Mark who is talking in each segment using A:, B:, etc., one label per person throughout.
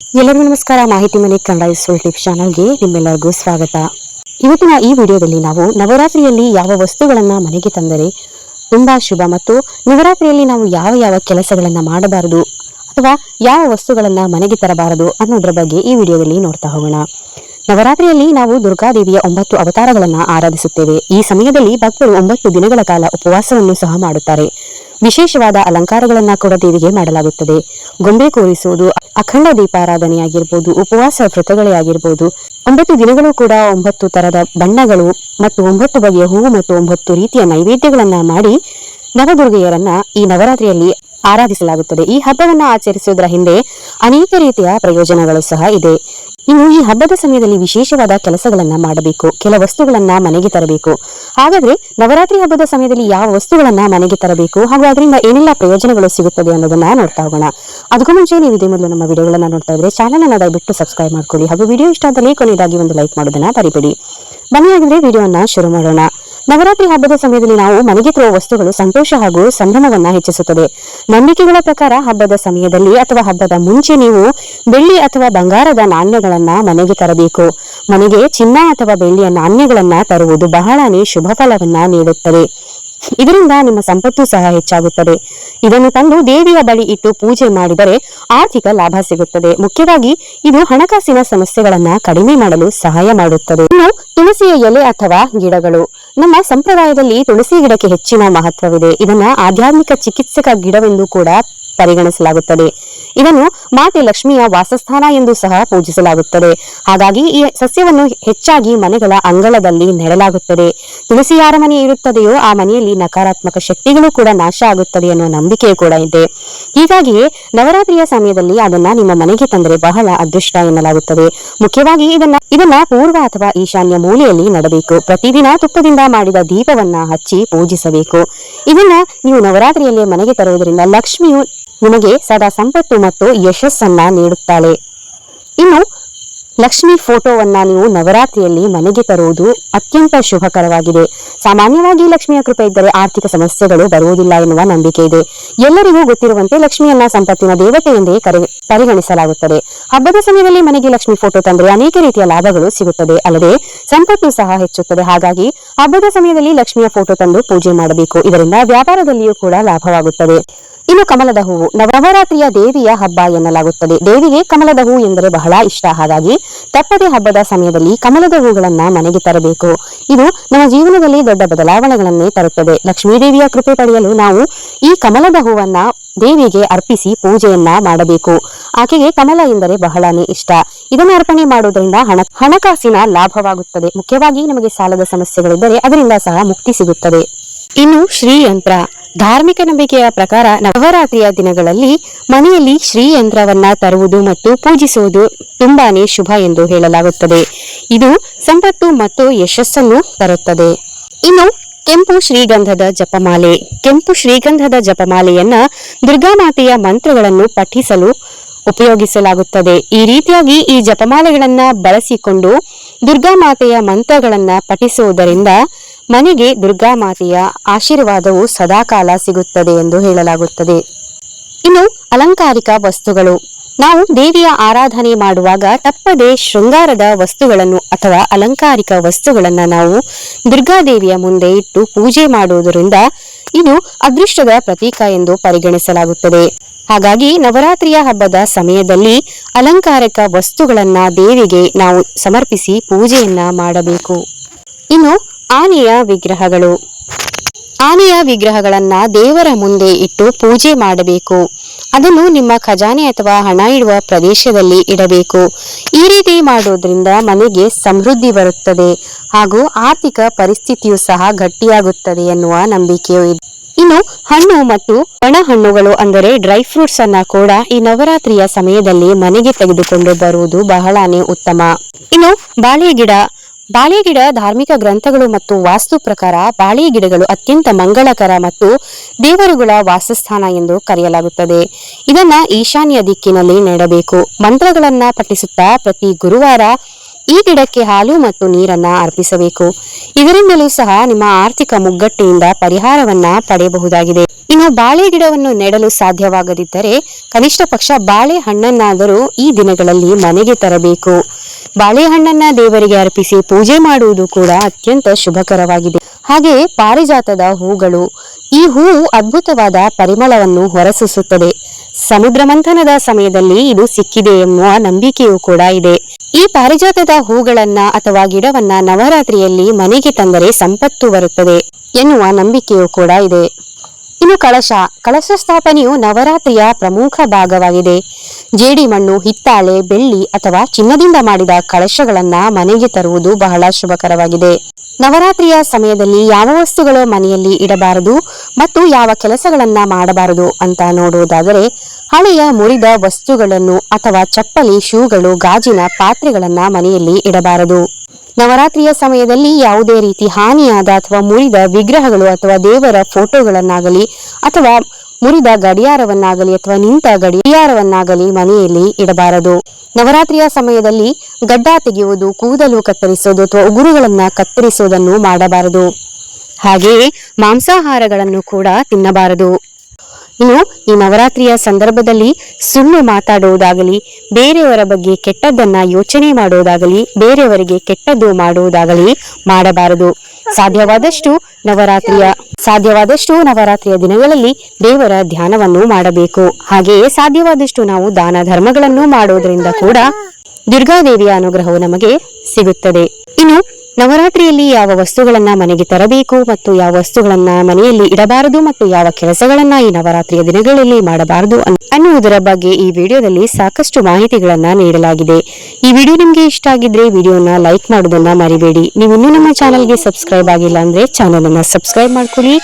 A: ಎಲ್ಲರಿಗೂ ನಮಸ್ಕಾರ. ಮಾಹಿತಿ ಮನೆ ಕನ್ನಡ ಯೂಸ್ಫುಲ್ ಚಾನಲ್ಗೆ ನಿಮ್ಮೆಲ್ಲರಿಗೂ ಸ್ವಾಗತ. ಇವತ್ತಿನ ಈ ವಿಡಿಯೋದಲ್ಲಿ ನಾವು ನವರಾತ್ರಿಯಲ್ಲಿ ಯಾವ ವಸ್ತುಗಳನ್ನು ಮನೆಗೆ ತಂದರೆ ತುಂಬ ಶುಭ ಮತ್ತು ನವರಾತ್ರಿಯಲ್ಲಿ ನಾವು ಯಾವ ಯಾವ ಕೆಲಸಗಳನ್ನು ಮಾಡಬಾರದು ಅಥವಾ ಯಾವ ವಸ್ತುಗಳನ್ನು ಮನೆಗೆ ತರಬಾರದು ಅನ್ನೋದ್ರ ಬಗ್ಗೆ ಈ ವಿಡಿಯೋದಲ್ಲಿ ನೋಡ್ತಾ ಹೋಗೋಣ. ನವರಾತ್ರಿಯಲ್ಲಿ ನಾವು ದುರ್ಗಾದೇವಿಯ ಒಂಬತ್ತು ಅವತಾರಗಳನ್ನು ಆರಾಧಿಸುತ್ತೇವೆ. ಈ ಸಮಯದಲ್ಲಿ ಭಕ್ತರು ಒಂಬತ್ತು ದಿನಗಳ ಕಾಲ ಉಪವಾಸವನ್ನು ಸಹ ಮಾಡುತ್ತಾರೆ. ವಿಶೇಷವಾದ ಅಲಂಕಾರಗಳನ್ನ ಕೂಡ ದೇವಿಗೆ ಮಾಡಲಾಗುತ್ತದೆ. ಗೊಂಬೆ ಕೂರಿಸುವುದು ಅಖಂಡ ದೀಪಾರಾಧನೆಯಾಗಿರ್ಬೋದು, ಉಪವಾಸ ವ್ರತಗಳೇ ಆಗಿರ್ಬೋದು, ಒಂಬತ್ತು ದಿನಗಳು ಕೂಡ ಒಂಬತ್ತು ತರದ ಬಣ್ಣಗಳು ಮತ್ತು ಒಂಬತ್ತು ಬಗೆಯ ಹೂವು ಮತ್ತು ಒಂಬತ್ತು ರೀತಿಯ ನೈವೇದ್ಯಗಳನ್ನ ಮಾಡಿ ನವದುರ್ಗೆಯರನ್ನ ಈ ನವರಾತ್ರಿಯಲ್ಲಿ ಆರಾಧಿಸಲಾಗುತ್ತದೆ. ಈ ಹಬ್ಬವನ್ನು ಆಚರಿಸುವುದರ ಹಿಂದೆ ಅನೇಕ ರೀತಿಯ ಪ್ರಯೋಜನಗಳು ಸಹ ಇದೆ. ಇನ್ನು ಈ ಹಬ್ಬದ ಸಮಯದಲ್ಲಿ ವಿಶೇಷವಾದ ಕೆಲಸಗಳನ್ನ ಮಾಡಬೇಕು, ಕೆಲ ವಸ್ತುಗಳನ್ನ ಮನೆಗೆ ತರಬೇಕು. ಹಾಗಾದ್ರೆ ನವರಾತ್ರಿ ಹಬ್ಬದ ಸಮಯದಲ್ಲಿ ಯಾವ ವಸ್ತುಗಳನ್ನ ಮನೆಗೆ ತರಬೇಕು, ಹಾಗೂ ಅದರಿಂದ ಏನೆಲ್ಲ ಪ್ರಯೋಜನಗಳು ಸಿಗುತ್ತದೆ ಅನ್ನೋದನ್ನ ನೋಡ್ತಾ ಹೋಗೋಣ. ಅದಕ್ಕೂ ಮುಂಚೆ ನೀವು ಇದೇ ಮೊದಲು ನಮ್ಮ ವಿಡಿಯೋಗಳನ್ನ ನೋಡ್ತಾ ಇದ್ರೆ ಚಾನಲ್ ಅನ್ನ ದಯವಿಟ್ಟು ಸಬ್ಸ್ಕ್ರೈಬ್ ಮಾಡ್ಕೊಳ್ಳಿ, ಹಾಗೂ ವಿಡಿಯೋ ಇಷ್ಟ ಆದಲ್ಲಿ ಕೊನೆಯದಾಗಿ ಒಂದು ಲೈಕ್ ಮಾಡೋದನ್ನ ಬರಿಬೇಡಿ ಬನ್ನಿ ಹಾಗಿದ್ರೆ ವಿಡಿಯೋವನ್ನ ಶುರು ಮಾಡೋಣ. ನವರಾತ್ರಿ ಹಬ್ಬದ ಸಮಯದಲ್ಲಿ ನಾವು ಮನೆಗೆ ತರುವ ವಸ್ತುಗಳು ಸಂತೋಷ ಹಾಗೂ ಸಂಭ್ರಮವನ್ನ ಹೆಚ್ಚಿಸುತ್ತದೆ. ನಂಬಿಕೆಗಳ ಪ್ರಕಾರ ಹಬ್ಬದ ಸಮಯದಲ್ಲಿ ಅಥವಾ ಹಬ್ಬದ ಮುಂಚೆ ನೀವು ಬೆಳ್ಳಿ ಅಥವಾ ಬಂಗಾರದ ನಾಣ್ಯಗಳನ್ನ ಮನೆಗೆ ತರಬೇಕು. ಮನೆಗೆ ಚಿನ್ನ ಅಥವಾ ಬೆಳ್ಳಿಯ ನಾಣ್ಯಗಳನ್ನ ತರುವುದು ಬಹಳನೇ ಶುಭ ಫಲವನ್ನ ನೀಡುತ್ತದೆ. ಇದರಿಂದ ನಿಮ್ಮ ಸಂಪತ್ತು ಸಹ ಹೆಚ್ಚಾಗುತ್ತದೆ. ಇದನ್ನು ತಂದು ದೇವಿಯ ಬಳಿ ಇಟ್ಟು ಪೂಜೆ ಮಾಡಿದರೆ ಆರ್ಥಿಕ ಲಾಭ ಸಿಗುತ್ತದೆ. ಮುಖ್ಯವಾಗಿ ಇದು ಹಣಕಾಸಿನ ಸಮಸ್ಯೆಗಳನ್ನ ಕಡಿಮೆ ಮಾಡಲು ಸಹಾಯ ಮಾಡುತ್ತದೆ. ಇನ್ನು ತುಳಸಿಯ ಎಲೆ ಅಥವಾ ಗಿಡಗಳು. ನಮ್ಮ ಸಂಪ್ರದಾಯದಲ್ಲಿ ತುಳಸಿ ಗಿಡಕ್ಕೆ ಹೆಚ್ಚಿನ ಮಹತ್ವವಿದೆ. ಇದನ್ನ ಆಧ್ಯಾತ್ಮಿಕ ಚಿಕಿತ್ಸಕ ಗಿಡವೆಂದು ಕೂಡ ಪರಿಗಣಿಸಲಾಗುತ್ತದೆ. ಇದನ್ನು ಮಾತೆ ಲಕ್ಷ್ಮಿಯ ವಾಸಸ್ಥಾನ ಎಂದು ಸಹ ಪೂಜಿಸಲಾಗುತ್ತದೆ. ಹಾಗಾಗಿ ಈ ಸಸ್ಯವನ್ನು ಹೆಚ್ಚಾಗಿ ಮನೆಗಳ ಅಂಗಳದಲ್ಲಿ ನೆಡಲಾಗುತ್ತದೆ. ತುಳಸಿ ಯಾರ ಮನೆ ಇರುತ್ತದೆಯೋ ಆ ಮನೆಯಲ್ಲಿ ನಕಾರಾತ್ಮಕ ಶಕ್ತಿಗಳು ಕೂಡ ನಾಶ ಆಗುತ್ತದೆ ಎನ್ನುವ ನಂಬಿಕೆ ಕೂಡ ಇದೆ. ಹೀಗಾಗಿಯೇ ನವರಾತ್ರಿಯ ಸಮಯದಲ್ಲಿ ಅದನ್ನ ನಿಮ್ಮ ಮನೆಗೆ ತಂದರೆ ಬಹಳ ಅದೃಷ್ಟ ಎನ್ನಲಾಗುತ್ತದೆ. ಮುಖ್ಯವಾಗಿ ಇದನ್ನ ಇದನ್ನ ಪೂರ್ವ ಅಥವಾ ಈಶಾನ್ಯ ಮೂಲೆಯಲ್ಲಿ ನಡಬೇಕು. ಪ್ರತಿದಿನ ತುಪ್ಪದಿಂದ ಮಾಡಿದ ದೀಪವನ್ನ ಹಚ್ಚಿ ಪೂಜಿಸಬೇಕು. ಇದನ್ನ ನೀವು ನವರಾತ್ರಿಯಲ್ಲಿ ಮನೆಗೆ ತರುವುದರಿಂದ ಲಕ್ಷ್ಮಿಯು ನಿಮಗೆ ಸದಾ ಸಂಪತ್ತು ಮತ್ತು ಯಶಸ್ಸನ್ನ ನೀಡುತ್ತಾಳೆ. ಇನ್ನು ಲಕ್ಷ್ಮಿ ಫೋಟೋವನ್ನ ನೀವು ನವರಾತ್ರಿಯಲ್ಲಿ ಮನೆಗೆ ತರುವುದು ಅತ್ಯಂತ ಶುಭಕರವಾಗಿದೆ. ಸಾಮಾನ್ಯವಾಗಿ ಲಕ್ಷ್ಮಿಯ ಕೃಪೆ ಇದ್ದರೆ ಆರ್ಥಿಕ ಸಮಸ್ಯೆಗಳು ಬರುವುದಿಲ್ಲ ಎನ್ನುವ ನಂಬಿಕೆ ಇದೆ. ಎಲ್ಲರಿಗೂ ಗೊತ್ತಿರುವಂತೆ ಲಕ್ಷ್ಮಿಯನ್ನ ಸಂಪತ್ತಿನ ದೇವತೆ ಎಂದೇ ಕರೆ, ಪರಿಗಣಿಸಲಾಗುತ್ತದೆ. ಹಬ್ಬದ ಸಮಯದಲ್ಲಿ ಮನೆಗೆ ಲಕ್ಷ್ಮಿ ಫೋಟೋ ತಂದರೆ ಅನೇಕ ರೀತಿಯ ಲಾಭಗಳು ಸಿಗುತ್ತದೆ. ಅಲ್ಲದೆ ಸಂಪತ್ತು ಸಹ ಹೆಚ್ಚುತ್ತದೆ. ಹಾಗಾಗಿ ಹಬ್ಬದ ಸಮಯದಲ್ಲಿ ಲಕ್ಷ್ಮಿಯ ಫೋಟೋ ತಂದು ಪೂಜೆ ಮಾಡಬೇಕು. ಇದರಿಂದ ವ್ಯಾಪಾರದಲ್ಲಿಯೂ ಕೂಡ ಲಾಭವಾಗುತ್ತದೆ. ಇನ್ನು ಕಮಲದ ಹೂವು. ನವರಾತ್ರಿಯ ದೇವಿಯ ಹಬ್ಬ ಎನ್ನಲಾಗುತ್ತದೆ. ದೇವಿಗೆ ಕಮಲದ ಹೂ ಎಂದರೆ ಬಹಳ ಇಷ್ಟ. ಹಾಗಾಗಿ ತಪ್ಪದೆ ಹಬ್ಬದ ಸಮಯದಲ್ಲಿ ಕಮಲದ ಹೂಗಳನ್ನ ಮನೆಗೆ ತರಬೇಕು. ಇದು ನಮ್ಮ ಜೀವನದಲ್ಲಿ ದೊಡ್ಡ ಬದಲಾವಣೆಗಳನ್ನೇ ತರುತ್ತದೆ. ಲಕ್ಷ್ಮೀದೇವಿಯ ಕೃಪೆ ಪಡೆಯಲು ನಾವು ಈ ಕಮಲದ ಹೂವನ್ನ ದೇವಿಗೆ ಅರ್ಪಿಸಿ ಪೂಜೆಯನ್ನ ಮಾಡಬೇಕು. ಆಕೆಗೆ ಕಮಲ ಎಂದರೆ ಬಹಳನೇ ಇಷ್ಟ. ಇದನ್ನು ಅರ್ಪಣೆ ಮಾಡುವುದರಿಂದ ಹಣ, ಹಣಕಾಸಿನ ಲಾಭವಾಗುತ್ತದೆ. ಮುಖ್ಯವಾಗಿ ನಮಗೆ ಸಾಲದ ಸಮಸ್ಯೆಗಳಿದ್ದರೆ ಅದರಿಂದ ಸಹ ಮುಕ್ತಿ ಸಿಗುತ್ತದೆ. ಇನ್ನು ಶ್ರೀಯಂತ್ರ. ಧಾರ್ಮಿಕ ನಂಬಿಕೆಯ ಪ್ರಕಾರ ನವರಾತ್ರಿಯ ದಿನಗಳಲ್ಲಿ ಮನೆಯಲ್ಲಿ ಶ್ರೀಯಂತ್ರವನ್ನ ತರುವುದು ಮತ್ತು ಪೂಜಿಸುವುದು ತುಂಬಾನೇ ಶುಭ ಎಂದು ಹೇಳಲಾಗುತ್ತದೆ. ಇದು ಸಂಪತ್ತು ಮತ್ತು ಯಶಸ್ಸನ್ನು ತರುತ್ತದೆ. ಇನ್ನು ಕೆಂಪು ಶ್ರೀಗಂಧದ ಜಪಮಾಲೆ. ಕೆಂಪು ಶ್ರೀಗಂಧದ ಜಪಮಾಲೆಯನ್ನ ದುರ್ಗಾಮಾತೆಯ ಮಂತ್ರಗಳನ್ನು ಪಠಿಸಲು ಉಪಯೋಗಿಸಲಾಗುತ್ತದೆ. ಈ ರೀತಿಯಾಗಿ ಈ ಜಪಮಾಲೆಗಳನ್ನ ಬಳಸಿಕೊಂಡು ದುರ್ಗಾಮಾತೆಯ ಮಂತ್ರಗಳನ್ನ ಪಠಿಸುವುದರಿಂದ ಮನೆಗೆ ದುರ್ಗಾ ಮಾತೆಯ ಆಶೀರ್ವಾದವು ಸದಾಕಾಲ ಸಿಗುತ್ತದೆ ಎಂದು ಹೇಳಲಾಗುತ್ತದೆ. ಇನ್ನು ಅಲಂಕಾರಿಕ ವಸ್ತುಗಳು. ನಾವು ದೇವಿಯ ಆರಾಧನೆ ಮಾಡುವಾಗ ತಪ್ಪದೆ ಶೃಂಗಾರದ ವಸ್ತುಗಳನ್ನು ಅಥವಾ ಅಲಂಕಾರಿಕ ವಸ್ತುಗಳನ್ನು ನಾವು ದುರ್ಗಾದೇವಿಯ ಮುಂದೆ ಇಟ್ಟು ಪೂಜೆ ಮಾಡುವುದರಿಂದ ಇದು ಅದೃಷ್ಟದ ಪ್ರತೀಕ ಎಂದು ಪರಿಗಣಿಸಲಾಗುತ್ತದೆ. ಹಾಗಾಗಿ ನವರಾತ್ರಿಯ ಹಬ್ಬದ ಸಮಯದಲ್ಲಿ ಅಲಂಕಾರಿಕ ವಸ್ತುಗಳನ್ನು ದೇವಿಗೆ ನಾವು ಸಮರ್ಪಿಸಿ ಪೂಜೆಯನ್ನ ಮಾಡಬೇಕು. ಇನ್ನು ಆನೆಯ ವಿಗ್ರಹಗಳು. ಆನೆಯ ವಿಗ್ರಹಗಳನ್ನ ದೇವರ ಮುಂದೆ ಇಟ್ಟು ಪೂಜೆ ಮಾಡಬೇಕು. ಅದನ್ನು ನಿಮ್ಮ ಖಜಾನೆ ಅಥವಾ ಹಣ ಇಡುವ ಪ್ರದೇಶದಲ್ಲಿ ಇಡಬೇಕು. ಈ ರೀತಿ ಮಾಡುವುದರಿಂದ ಮನೆಗೆ ಸಮೃದ್ಧಿ ಬರುತ್ತದೆ ಹಾಗೂ ಆರ್ಥಿಕ ಪರಿಸ್ಥಿತಿಯು ಸಹ ಗಟ್ಟಿಯಾಗುತ್ತದೆ ಎನ್ನುವ ನಂಬಿಕೆಯೂ ಇದೆ. ಇನ್ನು ಹಣ್ಣು ಮತ್ತು ಒಣ ಹಣ್ಣುಗಳು ಅಂದರೆ ಡ್ರೈ ಫ್ರೂಟ್ಸ್ ಅನ್ನ ಕೂಡ ಈ ನವರಾತ್ರಿಯ ಸಮಯದಲ್ಲಿ ಮನೆಗೆ ತೆಗೆದುಕೊಂಡು ಬರುವುದು ಬಹಳನೇ ಉತ್ತಮ. ಇನ್ನು ಬಾಳೆ ಗಿಡ ಬಾಳೆ ಗಿಡ ಧಾರ್ಮಿಕ ಗ್ರಂಥಗಳು ಮತ್ತು ವಾಸ್ತು ಪ್ರಕಾರ ಬಾಳೆ ಗಿಡಗಳು ಅತ್ಯಂತ ಮಂಗಳಕರ ಮತ್ತು ದೇವರುಗಳ ವಾಸಸ್ಥಾನ ಎಂದು ಕರೆಯಲಾಗುತ್ತದೆ. ಇದನ್ನ ಈಶಾನ್ಯ ದಿಕ್ಕಿನಲ್ಲಿ ನೆಡಬೇಕು. ಮಂತ್ರಗಳನ್ನ ಪಠಿಸುತ್ತಾ ಪ್ರತಿ ಗುರುವಾರ ಈ ಗಿಡಕ್ಕೆ ಹಾಲು ಮತ್ತು ನೀರನ್ನ ಅರ್ಪಿಸಬೇಕು. ಇದರಿಂದಲೂ ಸಹ ನಿಮ್ಮ ಆರ್ಥಿಕ ಮುಗ್ಗಟ್ಟಿನಿಂದ ಪರಿಹಾರವನ್ನ ಪಡೆಯಬಹುದಾಗಿದೆ. ಇನ್ನು ಬಾಳೆ ಗಿಡವನ್ನು ನೆಡಲು ಸಾಧ್ಯವಾಗದಿದ್ದರೆ ಕನಿಷ್ಠ ಪಕ್ಷ ಬಾಳೆ ಹಣ್ಣನ್ನಾದರೂ ಈ ದಿನಗಳಲ್ಲಿ ಮನೆಗೆ ತರಬೇಕು. ಬಾಳೆಹಣ್ಣನ್ನ ದೇವರಿಗೆ ಅರ್ಪಿಸಿ ಪೂಜೆ ಮಾಡುವುದು ಕೂಡ ಅತ್ಯಂತ ಶುಭಕರವಾಗಿದೆ. ಹಾಗೆಯೇ ಪಾರಿಜಾತದ ಹೂಗಳು, ಈ ಹೂವು ಅದ್ಭುತವಾದ ಪರಿಮಳವನ್ನು ಹೊರಸೂಸುತ್ತದೆ. ಸಮುದ್ರ ಮಂಥನದ ಸಮಯದಲ್ಲಿ ಇದು ಸಿಕ್ಕಿದೆ ಎನ್ನುವ ನಂಬಿಕೆಯೂ ಕೂಡ ಇದೆ. ಈ ಪಾರಿಜಾತದ ಹೂಗಳನ್ನ ಅಥವಾ ಗಿಡವನ್ನ ನವರಾತ್ರಿಯಲ್ಲಿ ಮನೆಗೆ ತಂದರೆ ಸಂಪತ್ತು ಬರುತ್ತದೆ ಎನ್ನುವ ನಂಬಿಕೆಯೂ ಕೂಡ ಇದೆ. ಇನ್ನು ಕಳಶ. ಕಳಶ ಸ್ಥಾಪನೆಯು ನವರಾತ್ರಿಯ ಪ್ರಮುಖ ಭಾಗವಾಗಿದೆ. ಜೇಡಿ ಮಣ್ಣು, ಹಿತ್ತಾಳೆ, ಬೆಳ್ಳಿ ಅಥವಾ ಚಿನ್ನದಿಂದ ಮಾಡಿದ ಕಳಶಗಳನ್ನ ಮನೆಗೆ ತರುವುದು ಬಹಳ ಶುಭಕರವಾಗಿದೆ. ನವರಾತ್ರಿಯ ಸಮಯದಲ್ಲಿ ಯಾವ ವಸ್ತುಗಳು ಮನೆಯಲ್ಲಿ ಇಡಬಾರದು ಮತ್ತು ಯಾವ ಕೆಲಸಗಳನ್ನ ಮಾಡಬಾರದು ಅಂತ ನೋಡುವುದಾದರೆ, ಹಳೆಯ ಮುರಿದ ವಸ್ತುಗಳನ್ನು ಅಥವಾ ಚಪ್ಪಲಿ, ಶೂಗಳು, ಗಾಜಿನ ಪಾತ್ರೆಗಳನ್ನ ಮನೆಯಲ್ಲಿ ಇಡಬಾರದು. ನವರಾತ್ರಿಯ ಸಮಯದಲ್ಲಿ ಯಾವುದೇ ರೀತಿ ಹಾನಿಯಾದ ಅಥವಾ ಮುರಿದ ವಿಗ್ರಹಗಳು ಅಥವಾ ದೇವರ ಫೋಟೋಗಳನ್ನಾಗಲಿ ಅಥವಾ ಮುರಿದ ಗಡಿಯಾರವನ್ನಾಗಲಿ ಅಥವಾ ನಿಂತ ಗಡಿಯಾರವನ್ನಾಗಲಿ ಮನೆಯಲ್ಲಿ ಇಡಬಾರದು. ನವರಾತ್ರಿಯ ಸಮಯದಲ್ಲಿ ಗಡ್ಡ ತೆಗೆಯುವುದು, ಕೂದಲು ಕತ್ತರಿಸುವುದು ಅಥವಾ ಉಗುರುಗಳನ್ನ ಕತ್ತರಿಸುವುದನ್ನು ಮಾಡಬಾರದು. ಹಾಗೆಯೇ ಮಾಂಸಾಹಾರಗಳನ್ನು ಕೂಡ ತಿನ್ನಬಾರದು. ಇನ್ನು ಈ ನವರಾತ್ರಿಯ ಸಂದರ್ಭದಲ್ಲಿ ಸುಳ್ಳು ಮಾತಾಡುವುದಾಗಲಿ, ಬೇರೆಯವರ ಬಗ್ಗೆ ಕೆಟ್ಟದ್ದನ್ನ ಯೋಚನೆ ಮಾಡುವುದಾಗಲಿ, ಬೇರೆಯವರಿಗೆ ಕೆಟ್ಟದ್ದು ಮಾಡುವುದಾಗಲಿ ಮಾಡಬಾರದು. ಸಾಧ್ಯವಾದಷ್ಟು ನವರಾತ್ರಿಯ ಸಾಧ್ಯವಾದಷ್ಟು ನವರಾತ್ರಿಯ ದಿನಗಳಲ್ಲಿ ದೇವರ ಧ್ಯಾನವನ್ನು ಮಾಡಬೇಕು. ಹಾಗೆಯೇ ಸಾಧ್ಯವಾದಷ್ಟು ನಾವು ದಾನ ಧರ್ಮಗಳನ್ನು ಮಾಡುವುದರಿಂದ ಕೂಡ ದುರ್ಗಾದೇವಿಯ ಅನುಗ್ರಹವು ನಮಗೆ ಸಿಗುತ್ತದೆ. ಇನ್ನು ನವರಾತ್ರಿಯಲ್ಲಿ ಯಾವ ವಸ್ತುಗಳನ್ನ ಮನೆಗೆ ತರಬೇಕು ಮತ್ತು ಯಾವ ವಸ್ತುಗಳನ್ನ ಮನೆಯಲ್ಲಿ ಇಡಬಾರದು ಮತ್ತು ಯಾವ ಕೆಲಸಗಳನ್ನ ಈ ನವರಾತ್ರಿಯ ದಿನಗಳಲ್ಲಿ ಮಾಡಬಾರದು ಅನ್- ಅನ್ನುವುದರ ಬಗ್ಗೆ ಈ ವಿಡಿಯೋದಲ್ಲಿ ಸಾಕಷ್ಟು ಮಾಹಿತಿಗಳನ್ನ ನೀಡಲಾಗಿದೆ. ಈ ವಿಡಿಯೋ ನಿಮಗೆ ಇಷ್ಟ ಆಗಿದ್ರೆ ವಿಡಿಯೋನ ಲೈಕ್ ಮಾಡೋದನ್ನ ಮರಿಬೇಡಿ. ನೀವು ಇನ್ನೂ ನಮ್ಮ ಚಾನಲ್ಗೆ ಸಬ್ಸ್ಕ್ರೈಬ್ ಆಗಿಲ್ಲ ಅಂದ್ರೆ ಚಾನಲ್ ಅನ್ನ ಸಬ್ಸ್ಕ್ರೈಬ್ ಮಾಡ್ಕೊಳ್ಳಿ.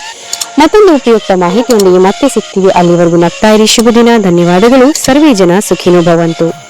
A: ಮತ್ತೊಂದು ಉಪಯುಕ್ತ ಮಾಹಿತಿಯೊಂದಿಗೆ ಮತ್ತೆ ಸಿಗ್ತೀವಿ. ಅಲ್ಲಿವರೆಗೂ ನಗ್ತಾ ಇರಿ. ಶುಭ ದಿನ. ಧನ್ಯವಾದಗಳು. ಸರ್ವೇ ಜನ ಸುಖಿನೋ ಭವಂತು.